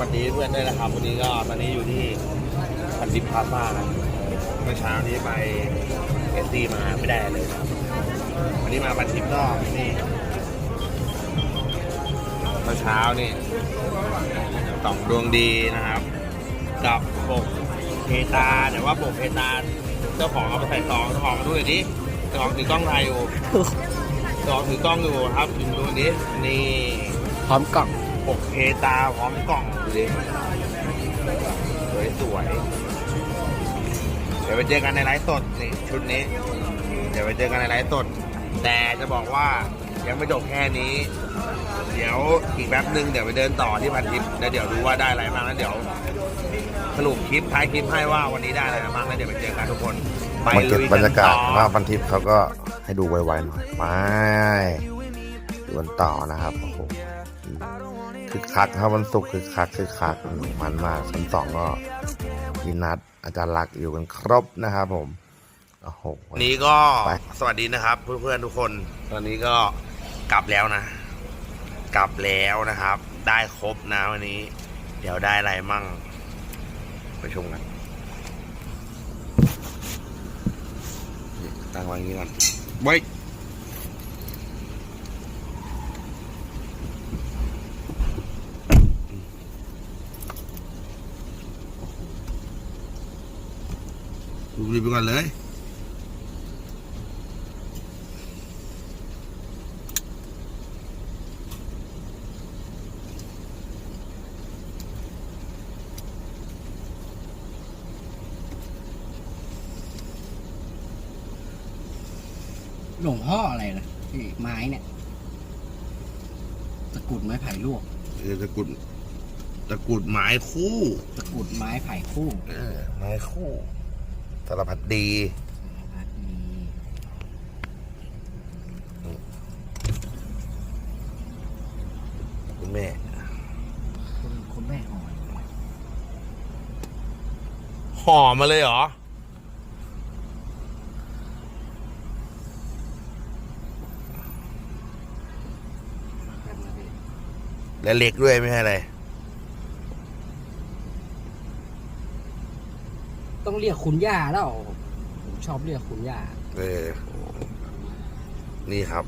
วันนี้เพื่อนด้วยนะครับวันนี้ก็ตอนนี้อยู่ที่พันดิพาซ่านะเมื่อเช้านี้ไปเอสซีมาไม่ได้เลยนะครับวันนี้มาพันทิปก็นี่เมื่อเช้านี่สองดวงดีนะครับ กับปกเพตาแต่ว่าปกเพตาเจ้าของเอาไปใส่ซองเจ้าของมาดูหน่อยดิเจ้าของถือกล้องถ่ายอยู่เจ้าของถือกล้องอยู่ครับดูดูดินี่พร้อมกล่อง ปกเพตาพร้อมกล่องดูดิสวยสวยเดี๋ยวไปเจอกันในไลฟ์สดนี่ชุดนี้ เดี๋ยวไปเจอกันในไลฟ์สด แต่จะบอกว่ายังไม่จบแค่นี้ เดี๋ยวอีกแป๊บหนึ่งเดี๋ยวไปเดินต่อที่พันทิปแล้วเดี๋ยวดูว่าได้อะไรบ้างแล้วเดี๋ยวสรุปคลิปท้ายคลิปให้ว่าวันนี้ได้อะไรบ้างแล้วเดี๋ยวไปเจอกันทุกคนไปมาเก็บบรรยากาศว่าบันทิปเขาก็ให้ดูไวๆหน่อยไปดูกันต่อนะครับโอ้โห คือคักครับวันศุกร์คือคักคือคักมันมากชั้นสองก็พี่นัดอาจารย์ลักษณ์อยู่กันครบนะครับผมโอ้โหวันนี้ก็ไปสวัสดีนะครับ เพื่อนๆทุกคน ตอนนี้ก็กลับแล้วนะ กลับแล้วนะครับ ได้ครบนะวันนี้ เดี๋ยวได้อะไรมั่งไปชมกันนี่ตั้งไว้อย่างนี้ก่อนไว้ ดูรีบไปก่อนเลยหลวงพ่ออะไรนะที่ไม้เนี่ยตะกรุดไม้ไผ่ลวกเออตะกรุดตะกรุดไม้คู่ ตะกรุดไม้ไผ่คู่ เออไม้คู่ สารพัดดีพัดมีคุณแม่คุณคุณแม่หอยห่อมาเลยเหรอกันนะพี่และเล็กด้วยไม่ใช่อะไร ต้องเรียกคุณย่าแล้วผมชอบเรียกคุณย่าเออนี่ครับ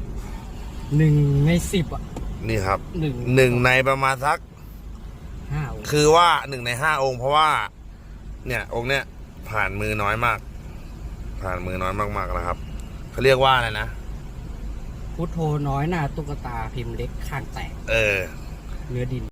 หนึ่งในสิบอะนี่ครับหนึ่งหนึ่งในประมาณสัก ห้าองค์คือว่าหนึ่งในห้าองค์ เพราะว่า เนี่ย องค์เนี้ยผ่านมือน้อยมาก ผ่านมือน้อยมากๆนะครับเขาเรียกว่าอะไรนะพุทโธน้อยหน้าตุ๊กตาพิมพ์เล็กข้างแตก เออ เนื้อดิน